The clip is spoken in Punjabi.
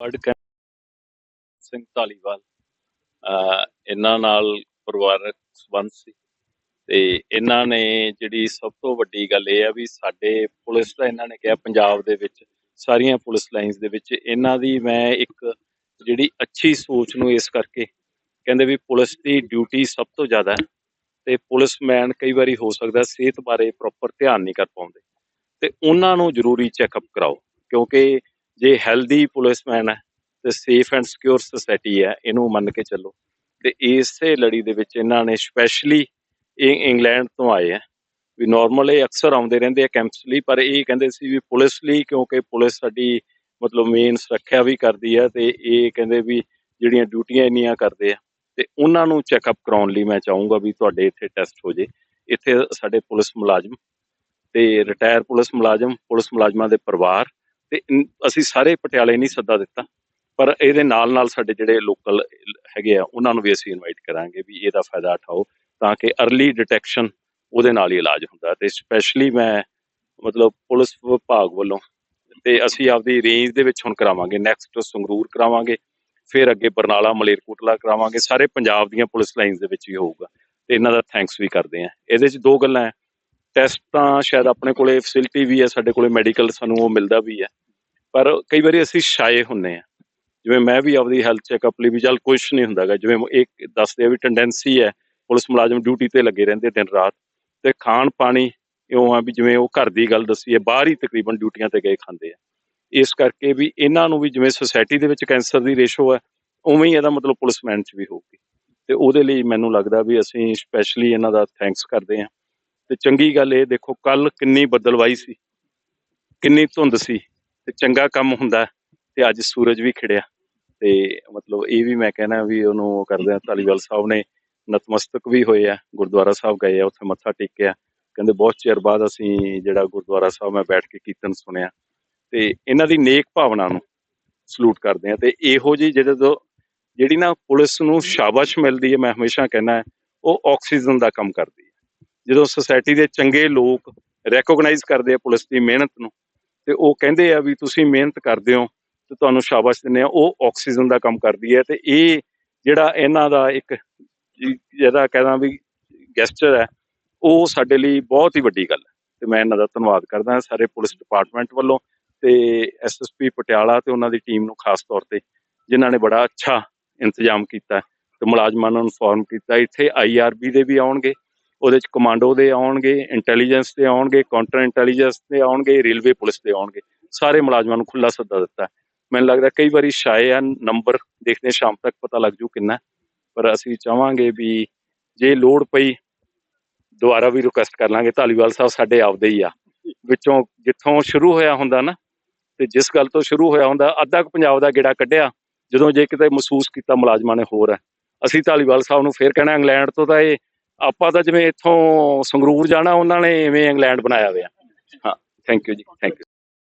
ਵਰਡ ਸਿੰਘ ਧਾਲੀਵਾਲ ਇਹਨਾਂ ਨਾਲ ਪਰਿਵਾਰਕ ਸੰਬੰਧ ਸੀ ਤੇ ਇਹਨਾਂ ਨੇ ਜਿਹੜੀ ਸਭ ਤੋਂ ਵੱਡੀ ਗੱਲ ਇਹ ਆ ਵੀ ਸਾਡੇ ਪੁਲਿਸ ਦਾ ਇਹਨਾਂ ਨੇ ਕਿਹਾ ਪੰਜਾਬ ਦੇ ਵਿੱਚ, ਸਾਰੀਆਂ ਪੁਲਿਸ ਲਾਈਨਸ ਦੇ ਵਿੱਚ, ਇਹਨਾਂ ਦੀ ਮੈਂ ਇੱਕ ਜਿਹੜੀ ਅੱਛੀ ਸੋਚ ਨੂੰ ਇਸ ਕਰਕੇ ਕਹਿੰਦੇ ਵੀ ਪੁਲਿਸ ਦੀ ਡਿਊਟੀ ਸਭ ਤੋਂ ਜ਼ਿਆਦਾ ਹੈ ਤੇ ਪੁਲਿਸਮੈਨ ਕਈ ਵਾਰੀ ਹੋ ਸਕਦਾ ਸਿਹਤ ਬਾਰੇ ਪ੍ਰੋਪਰ ਧਿਆਨ ਨਹੀਂ ਕਰ ਪਾਉਂਦੇ ਤੇ ਉਹਨਾਂ ਨੂੰ ਜ਼ਰੂਰੀ ਚੈੱਕਅਪ ਕਰਾਓ ਕਿਉਂਕਿ ਜੇ ਹੈਲਦੀ ਪੁਲਿਸਮੈਨ ਹੈ ਤੇ ਸੇਫ ਐਂਡ ਸਿਕਿਉਰ ਸੋਸਾਇਟੀ ਹੈ, ਇਹਨੂੰ ਮੰਨ ਕੇ ਚੱਲੋ। ਤੇ ਇਸੇ ਲੜੀ ਦੇ ਵਿੱਚ ਇਹਨਾਂ ਨੇ ਸਪੈਸ਼ਲੀ ਇਹ ਇੰਗਲੈਂਡ ਤੋਂ ਆਏ ਆ ਵੀ ਨਾਰਮਲ ਇਹ ਅਕਸਰ ਆਉਂਦੇ ਰਹਿੰਦੇ ਆ ਕੈਂਪਸ ਲਈ, ਪਰ ਇਹ ਕਹਿੰਦੇ ਸੀ ਵੀ ਪੁਲਿਸ ਲਈ, ਕਿਉਂਕਿ ਪੁਲਿਸ ਸਾਡੀ ਮਤਲਬ ਮੇਨ ਸੁਰੱਖਿਆ ਵੀ ਕਰਦੀ ਆ ਤੇ ਇਹ ਕਹਿੰਦੇ ਵੀ ਜਿਹੜੀਆਂ ਡਿਊਟੀਆਂ ਇੰਨੀਆਂ ਕਰਦੇ ਆ, ਤੇ ਉਹਨਾਂ ਨੂੰ ਚੈੱਕਅਪ ਕਰਾਉਣ ਲਈ ਮੈਂ ਚਾਹੂੰਗਾ ਵੀ ਤੁਹਾਡੇ ਇੱਥੇ ਟੈਸਟ ਹੋ ਜੇ। ਇੱਥੇ ਸਾਡੇ ਪੁਲਿਸ ਮੁਲਾਜ਼ਮ ਤੇ ਰਿਟਾਇਰ ਪੁਲਿਸ ਮੁਲਾਜ਼ਮ, ਪੁਲਿਸ ਮੁਲਾਜ਼ਮਾਂ ਦੇ ਪਰਿਵਾਰ ਤੇ ਅਸੀਂ ਸਾਰੇ ਪਟਿਆਲੇ ਨਹੀਂ ਸੱਦਾ ਦਿੱਤਾ, ਪਰ ਇਹਦੇ ਨਾਲ ਨਾਲ ਸਾਡੇ ਜਿਹੜੇ ਲੋਕਲ ਹੈਗੇ ਆ, ਉਹਨਾਂ ਨੂੰ ਵੀ ਅਸੀਂ ਇਨਵਾਈਟ ਕਰਾਂਗੇ ਵੀ ਇਹਦਾ ਫਾਇਦਾ ਉਠਾਓ ਤਾਂ ਕਿ अर्ਲੀ ਡਿਟੈਕਸ਼ਨ ਉਹਦੇ ਨਾਲ ਹੀ ਇਲਾਜ ਹੁੰਦਾ ਤੇ ਸਪੈਸ਼ਲੀ ਮੈਂ ਮਤਲਬ ਪੁਲਿਸ ਵਿਭਾਗ ਵੱਲੋਂ ਤੇ ਅਸੀਂ ਆਪਦੀ ਰੇਂਜ ਦੇ ਵਿੱਚ ਹੁਣ ਕਰਾਵਾਂਗੇ ਨੈਕਸਟ ਸੰਗਰੂਰ ਕਰਾਵਾਂਗੇ, ਫਿਰ ਅੱਗੇ ਬਰਨਾਲਾ, ਮਲੇਰਕੋਟਲਾ ਕਰਾਵਾਂਗੇ, ਸਾਰੇ ਪੰਜਾਬ ਦੀਆਂ ਪੁਲਿਸ ਲਾਈਨਸ ਦੇ ਵਿੱਚ ਹੀ ਹੋਊਗਾ ਤੇ ਇਹਨਾਂ ਦਾ ਥੈਂਕਸ ਵੀ ਕਰਦੇ ਆ। ਇਹਦੇ 'ਚ ਦੋ ਗੱਲਾਂ ਹੈ ਟੈਸਟ ਤਾਂ ਸ਼ਾਇਦ ਆਪਣੇ ਕੋਲੇ ਫੈਸਿਲਿਟੀ ਵੀ ਹੈ, ਸਾਡੇ ਕੋਲੇ ਮੈਡੀਕਲ ਸਾਨੂੰ ਉਹ ਮਿਲਦਾ ਵੀ ਹੈ। ਪਰ ਕਈ ਵਾਰੀ ਅਸੀਂ ਸ਼ਾਏ ਹੁੰਨੇ ਆ ਜਿਵੇਂ ਮੈਂ ਵੀ ਆਪਦੀ ਹੈਲਥ ਚੈੱਕਅਪ ਲਈ ਵੀ ਚੱਲ ਕੁਝ ਨਹੀਂ ਹੁੰਦਾਗਾ। ਜਿਵੇਂ ਇੱਕ ਦੱਸਦੇ ਆ ਵੀ ਟੈਂਡੈਂਸੀ ਹੈ, ਪੁਲਿਸ ਮੁਲਾਜ਼ਮ ਡਿਊਟੀ ਤੇ ਲੱਗੇ ਰਹਿੰਦੇ ਦਿਨ ਰਾਤ ਤੇ ਖਾਣ ਪਾਣੀ ਇਉਂ ਆ ਵੀ ਜਿਵੇਂ ਉਹ ਘਰ ਦੀ ਗੱਲ ਦੱਸੀ ਹੈ, ਬਾਹਰ ਹੀ ਤਕਰੀਬਨ ਡਿਊਟੀਆਂ ਤੇ ਗਏ ਖਾਂਦੇ ਆ। ਇਸ ਕਰਕੇ ਵੀ ਇਹਨਾਂ ਨੂੰ ਵੀ ਜਿਵੇਂ ਸੁਸਾਇਟੀ ਦੇ ਵਿੱਚ ਕੈਂਸਰ ਦੀ ਰੇਸ਼ੋ ਹੈ, ਉਵੇਂ ਹੀ ਇਹਦਾ ਮਤਲਬ ਪੁਲਿਸਮੈਨ ਚ ਵੀ ਹੋਊਗੀ। ਤੇ ਉਹਦੇ ਲਈ ਮੈਨੂੰ ਲੱਗਦਾ ਵੀ ਅਸੀਂ ਸਪੈਸ਼ਲੀ ਇਹਨਾਂ ਦਾ ਥੈਂਕਸ ਕਰਦੇ ਹਾਂ। ਤੇ ਚੰਗੀ ਗੱਲ ਇਹ ਦੇਖੋ ਕੱਲ ਕਿੰਨੀ ਬਦਲਵਾਈ ਸੀ, ਕਿੰਨੀ ਧੁੰਦ ਸੀ, ਤੇ ਚੰਗਾ ਕੰਮ ਹੁੰਦਾ ਤੇ ਅੱਜ ਸੂਰਜ ਵੀ ਖਿੜਿਆ। ਤੇ ਮਤਲਬ ਇਹ ਵੀ ਮੈਂ ਕਹਿਣਾ ਵੀ ਉਹਨੂੰ ਉਹ ਕਰਦੇ ਆ, ਧਾਲੀਵਾਲ ਸਾਹਿਬ ਨੇ ਨਤਮਸਤਕ ਵੀ ਹੋਏ ਆ, ਗੁਰਦੁਆਰਾ ਸਾਹਿਬ ਗਏ ਆ, ਉੱਥੇ ਮੱਥਾ ਟੇਕਿਆ। ਕਹਿੰਦੇ ਬਹੁਤ ਚਿਰ ਬਾਅਦ ਅਸੀਂ ਜਿਹੜਾ ਗੁਰਦੁਆਰਾ ਸਾਹਿਬ ਮੈਂ ਬੈਠ ਕੇ ਕੀਰਤਨ ਸੁਣਿਆ। ਤੇ ਇਹਨਾਂ ਦੀ ਨੇਕ ਭਾਵਨਾ ਨੂੰ ਸਲੂਟ ਕਰਦੇ ਆ, ਤੇ ਇਹੋ ਜੀ ਜਦੋਂ ਜਿਹੜੀ ਨਾ ਪੁਲਿਸ ਨੂੰ ਸ਼ਾਬਾਸ਼ ਮਿਲਦੀ ਹੈ, ਮੈਂ ਹਮੇਸ਼ਾ ਕਹਿੰਦਾ ਉਹ ਆਕਸੀਜਨ ਦਾ ਕੰਮ ਕਰਦੀ ਜਦੋਂ ਸੋਸਾਇਟੀ ਦੇ ਚੰਗੇ ਲੋਕ ਰੈਕੋਗਨਾਈਜ਼ ਕਰਦੇ ਆ ਪੁਲਿਸ ਦੀ ਮਿਹਨਤ ਨੂੰ, ਤੇ ਉਹ ਕਹਿੰਦੇ ਆ ਵੀ ਤੁਸੀਂ ਮਿਹਨਤ ਕਰਦੇ ਹੋ ਤੇ ਤੁਹਾਨੂੰ ਸ਼ਾਬਾਸ਼ ਦਿੰਦੇ ਆ ਉਹ ਆਕਸੀਜਨ ਦਾ ਕੰਮ ਕਰਦੀ ਹੈ ਤੇ ਇਹ ਜਿਹੜਾ ਇਹਨਾਂ ਦਾ ਇੱਕ ਜਿਹੜਾ ਜਿਹਦਾ ਕਹਿੰਦਾ ਵੀ ਗੈਸਟਰ ਹੈ, ਉਹ ਸਾਡੇ ਲਈ ਬਹੁਤ ਹੀ ਵੱਡੀ ਗੱਲ ਹੈ ਤੇ ਮੈਂ ਇਹਨਾਂ ਦਾ ਧੰਨਵਾਦ ਕਰਦਾ ਸਾਰੇ ਪੁਲਿਸ ਡਿਪਾਰਟਮੈਂਟ ਵੱਲੋਂ ਤੇ ਐਸਐਸਪੀ ਪਟਿਆਲਾ ਤੇ ਉਹਨਾਂ ਦੀ ਟੀਮ ਨੂੰ ਖਾਸ ਤੌਰ ਤੇ ਜਿਨ੍ਹਾਂ ਨੇ ਬੜਾ ਅੱਛਾ ਇੰਤਜ਼ਾਮ ਕੀਤਾ ਤੇ ਮੁਲਾਜ਼ਮਾਂ ਨੂੰ ਇਨਫੋਰਮ ਕੀਤਾ, ਇੱਥੇ ਆਈਆਰਬੀ ਦੇ ਵੀ ਆਉਣਗੇ ਉਹਦੇ ਚ ਕਮਾਂਡੋ ਦੇ ਆਉਣਗੇ ਇੰਟੈਲੀਜੈਂਸ ਦੇ ਆਉਣਗੇ ਕਾਊਂਟਰ ਇੰਟੈਲੀਜੈਂਸ ਦੇ ਆਉਣਗੇ ਰੇਲਵੇ ਪੁਲਿਸ ਦੇ ਆਉਣਗੇ। ਸਾਰੇ ਮੁਲਾਜ਼ਮਾਂ ਨੂੰ ਖੁੱਲਾ ਸੱਦਾ ਦਿੱਤਾ। ਮੈਨੂੰ ਲੱਗਦਾ ਕਈ ਵਾਰੀ ਸ਼ਾਇਦ ਆ ਨੰਬਰ ਦੇਖਦੇ ਸ਼ਾਮ ਤੱਕ ਪਤਾ ਲੱਗ ਜੂ ਕਿੰਨਾ। ਪਰ ਅਸੀਂ ਚਾਹਾਂਗੇ ਵੀ ਜੇ ਲੋੜ ਪਈ, ਦੁਬਾਰਾ ਵੀ ਰਿਕੁਐਸਟ ਕਰ ਲਾਂਗੇ। ਧਾਲੀਵਾਲ ਸਾਹਿਬ ਸਾਡੇ ਆਪਦੇ ਹੀ ਆ। ਵਿੱਚੋਂ ਜਿੱਥੋਂ ਸ਼ੁਰੂ ਹੋਇਆ ਹੁੰਦਾ ਨਾ, ਤੇ ਜਿਸ ਗੱਲ ਤੋਂ ਸ਼ੁਰੂ ਹੋਇਆ ਹੁੰਦਾ, ਅੱਧਾ ਕੁ ਪੰਜਾਬ ਦਾ ਗੇੜਾ ਕੱਢਿਆ, ਜਦੋਂ ਜੇ ਕਿਤੇ ਮਹਿਸੂਸ ਕੀਤਾ ਮੁਲਾਜ਼ਮਾਂ ਨੇ ਹੋਰ। ਹੈ ਅਸੀਂ ਧਾਲੀਵਾਲ ਸਾਹਿਬ ਨੂੰ ਫੇਰ ਕਹਿਣਾ, ਇੰਗਲੈਂਡ ਤੋਂ ਤਾਂ ਇਹ ਆਪਾਂ ਤਾਂ ਜਿਵੇਂ ਇੱਥੋਂ ਸੰਗਰੂਰ ਜਾਣਾ, ਉਹਨਾਂ ਨੇ ਐਵੇਂ ਇੰਗਲੈਂਡ ਬਣਾਇਆ ਹੋਇਆ। ਹਾਂ ਥੈਂਕ ਯੂ ਜੀ ਥੈਂਕ ਯੂ